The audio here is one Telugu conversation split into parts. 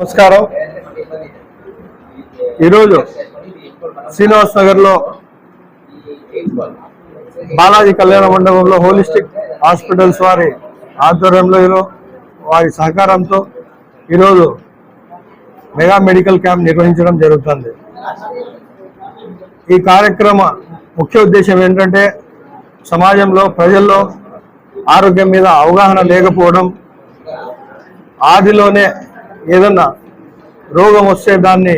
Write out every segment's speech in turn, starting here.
నమస్కారం. ఈరోజు శ్రీనివాస్ నగర్లో బాలాజీ కళ్యాణ మండపంలో హోలిస్టిక్ హాస్పిటల్స్ వారి ఆధ్వర్యంలో వారి సహకారంతో ఈరోజు మెగా మెడికల్ క్యాంప్ నిర్వహించడం జరుగుతుంది. ఈ కార్యక్రమ ముఖ్య ఉద్దేశం ఏంటంటే సమాజంలో ప్రజల్లో ఆరోగ్యం మీద అవగాహన లేకపోవడం ఆదిలోనే ఏదన్నా రోగం వస్తే దాన్ని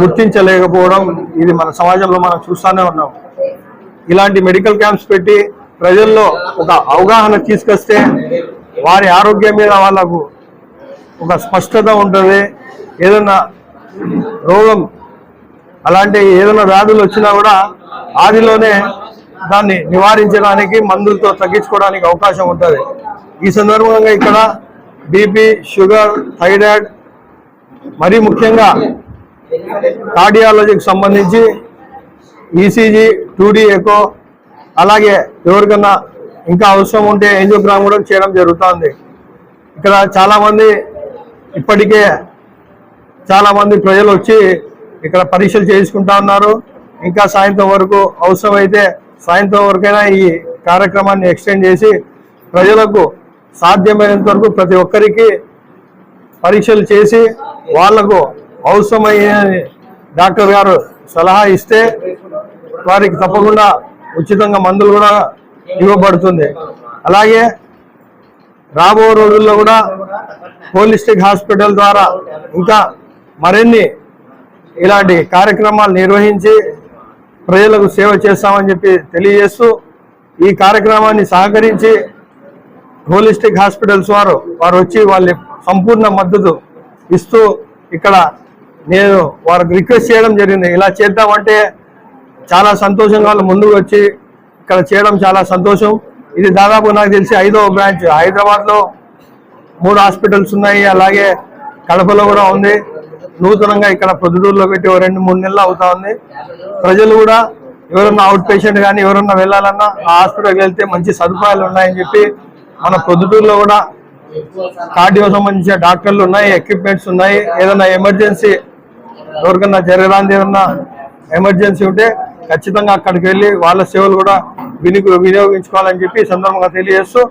గుర్తించలేకపోవడం ఇది మన సమాజంలో మనం చూస్తూనే ఉన్నాం. ఇలాంటి మెడికల్ క్యాంప్స్ పెట్టి ప్రజల్లో ఒక అవగాహన తీసుకొస్తే వారి ఆరోగ్యం మీద వాళ్ళకు ఒక స్పష్టత ఉంటుంది. ఏదన్నా రోగం అలాంటి ఏదైనా వ్యాధులు వచ్చినా కూడా ఆదిలోనే దాన్ని నివారించడానికి మందులతో తగ్గించుకోవడానికి అవకాశం ఉంటుంది. ఈ సందర్భంగా ఇక్కడ బీపీ షుగర్ థైరాయిడ్ మరీ ముఖ్యంగా కార్డియాలజీకి సంబంధించి ఈసీజీ టూడీ ఎకో అలాగే ఎవరికన్నా ఇంకా అవసరం ఉంటే ఏంజోగ్రామ్ కూడా చేయడం జరుగుతుంది. ఇక్కడ చాలామంది ఇప్పటికే చాలామంది ప్రజలు వచ్చి ఇక్కడ పరీక్షలు చేసుకుంటా ఉన్నారు. ఇంకా సాయంత్రం వరకు అవసరమైతే సాయంత్రం వరకైనా ఈ కార్యక్రమాన్ని ఎక్స్టెండ్ చేసి ప్రజలకు సాధ్యమైనంత వరకు ప్రతి ఒక్కరికి పరీక్షలు చేసి వాళ్ళకు అవసరమయ్యే డాక్టర్ గారు సలహా ఇస్తే వారికి తప్పకుండా ఉచితంగా మందులు కూడా ఇవ్వబడుతుంది. అలాగే రాబో రోజుల్లో కూడా హోలిస్టిక్ హాస్పిటల్ ద్వారా ఇంకా మరిన్ని ఇలాంటి కార్యక్రమాలు నిర్వహించి ప్రజలకు సేవ చేస్తామని చెప్పి తెలియజేస్తూ ఈ కార్యక్రమాన్ని సహకరించి హోలిస్టిక్ హాస్పిటల్స్ వారు వారు వచ్చి వాళ్ళ సంపూర్ణ మద్దతు ఇస్తూ ఇక్కడ నేను వారికి రిక్వెస్ట్ చేయడం జరిగింది. ఇలా చేద్దామంటే చాలా సంతోషంగా వాళ్ళు ముందుకు వచ్చి ఇక్కడ చేయడం చాలా సంతోషం. ఇది దాదాపు నాకు తెలిసి ఐదవ బ్రాంచ్. హైదరాబాద్లో మూడు హాస్పిటల్స్ ఉన్నాయి. అలాగే కడపలో కూడా ఉంది. నూతనంగా ఇక్కడ ప్రొద్దుటూరులో పెట్టి ఓ రెండు మూడు నెలలు అవుతా ఉంది. ప్రజలు కూడా ఎవరన్నా అవుట్ పేషెంట్ కానీ ఎవరన్నా వెళ్ళాలన్నా ఆ హాస్పిటల్కి వెళ్తే మంచి సదుపాయాలు ఉన్నాయని చెప్పి మన పొద్దుటూరులో కూడా కార్డియో సంబంధించిన డాక్టర్లు ఉన్నాయి ఎక్విప్మెంట్స్ ఉన్నాయి. ఏదైనా ఎమర్జెన్సీ ఎవరికన్నా జరగడానికి ఏదన్నా ఎమర్జెన్సీ ఉంటే ఖచ్చితంగా అక్కడికి వెళ్ళి వాళ్ళ సేవలు కూడా వినియోగ వినియోగించుకోవాలని చెప్పి సందర్భంగా తెలియజేస్తూ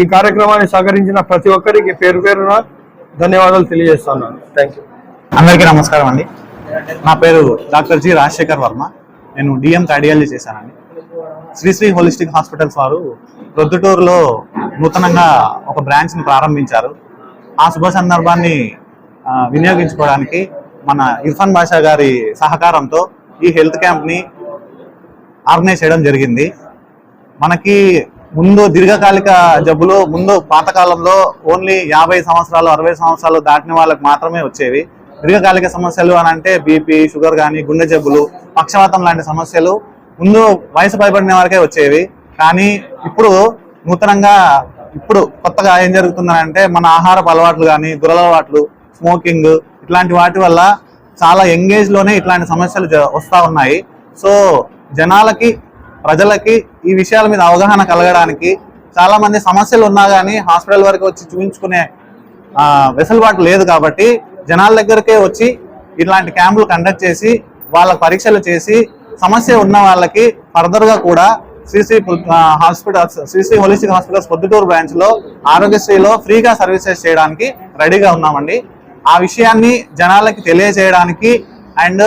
ఈ కార్యక్రమాన్ని సహకరించిన ప్రతి ఒక్కరికి పేరు పేరున ధన్యవాదాలు తెలియజేస్తున్నాను థ్యాంక్ యూ అందరికీ నమస్కారం అండి. నా పేరు డాక్టర్ జి రాజశేఖర్ వర్మ. నేను డిఎం కార్డియాలజీ చేశానండి. శ్రీశ్రీ హోలిస్టిక్ హాస్పిటల్స్ వారు ప్రొద్దుటూరులో నూతనంగా ఒక బ్రాంచ్ని ప్రారంభించారు. ఆ శుభ సందర్భాన్ని వినియోగించుకోవడానికి మన ఇర్ఫాన్ బాషా గారి సహకారంతో ఈ హెల్త్ క్యాంప్ని ఆర్గనైజ్ చేయడం జరిగింది. మనకి ముందు దీర్ఘకాలిక జబ్బులు ముందు పాతకాలంలో ఓన్లీ యాభై సంవత్సరాలు అరవై సంవత్సరాలు దాటిన వాళ్ళకి మాత్రమే వచ్చేవి. దీర్ఘకాలిక సమస్యలు అని అంటే బీపీ షుగర్ కానీ గుండె జబ్బులు పక్షవాతం లాంటి సమస్యలు ముందు వయసు పైబడిన వారికే వచ్చేవి. కానీ ఇప్పుడు నూతనంగా ఇప్పుడు కొత్తగా ఏం జరుగుతుందంటే మన ఆహారపు అలవాట్లు కానీ దురలవాట్లు స్మోకింగ్ ఇట్లాంటి వాటి వల్ల చాలా యంగేజ్లోనే ఇట్లాంటి సమస్యలు వస్తూ ఉన్నాయి. సో జనాలకి ప్రజలకి ఈ విషయాల మీద అవగాహన కలగడానికి చాలా మంది సమస్యలు ఉన్నా కానీ హాస్పిటల్ వరకు వచ్చి చూపించుకునే వెసులుబాటు లేదు కాబట్టి జనాల దగ్గరకే వచ్చి ఇట్లాంటి క్యాంపులు కండక్ట్ చేసి వాళ్ళ పరీక్షలు చేసి సమస్య ఉన్న వాళ్ళకి ఫర్దర్గా కూడా CC hospitals CC holistic hospitals Proddatur బ్రాంచ్లో ఆరోగ్యశ్రీలో ఫ్రీగా సర్వీసెస్ చేయడానికి రెడీగా ఉన్నామండి. ఆ విషయాన్ని జనాలకి తెలియజేయడానికి అండ్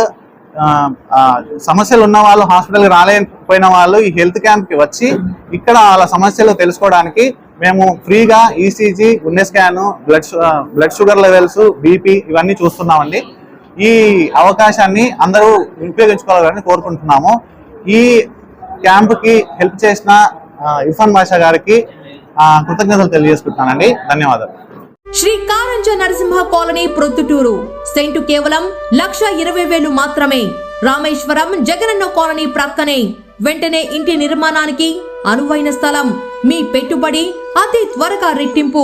సమస్యలు ఉన్న వాళ్ళు హాస్పిటల్కి రాలేకపోయిన వాళ్ళు ఈ హెల్త్ క్యాంప్కి వచ్చి ఇక్కడ వాళ్ళ సమస్యలు తెలుసుకోవడానికి మేము ఫ్రీగా ఈసీజీ గుండె scan blood blood sugar levels BP ఇవన్నీ చూస్తున్నామండి. ఈ అవకాశాన్ని అందరూ ఉపయోగించుకోవాలని కోరుకుంటున్నాము. ఈ క్యాంప్కి హెల్ప్ చేసిన ఇర్ఫాన్ బాషా గారికి కృతజ్ఞతలు తెలియజేసుకుంటున్నానండి. ధన్యవాదాలు. శ్రీ కారంజ నరసింహ కాలనీ ప్రొద్దుటూరు. సెంటు కేవలం లక్ష ఇరవై వేలు మాత్రమే. రామేశ్వరం జగనన్న కాలనీ ప్రక్కనే. వెంటనే ఇంటి నిర్మాణానికి అనువైన స్థలం. మీ పెట్టుబడి అతి త్వరగా రెట్టింపు.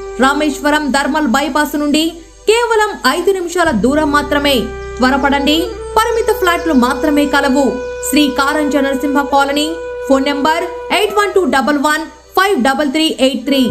రామేశ్వరం ధర్మల్ బైపాస్ నుండి కేవలం ఐదు నిమిషాల దూరం మాత్రమే. త్వరపడండి. పరిమిత ఫ్లాట్లు మాత్రమే కలవు. Shri Karanja Narasimha colony phone number eight one two double one five double three eight three.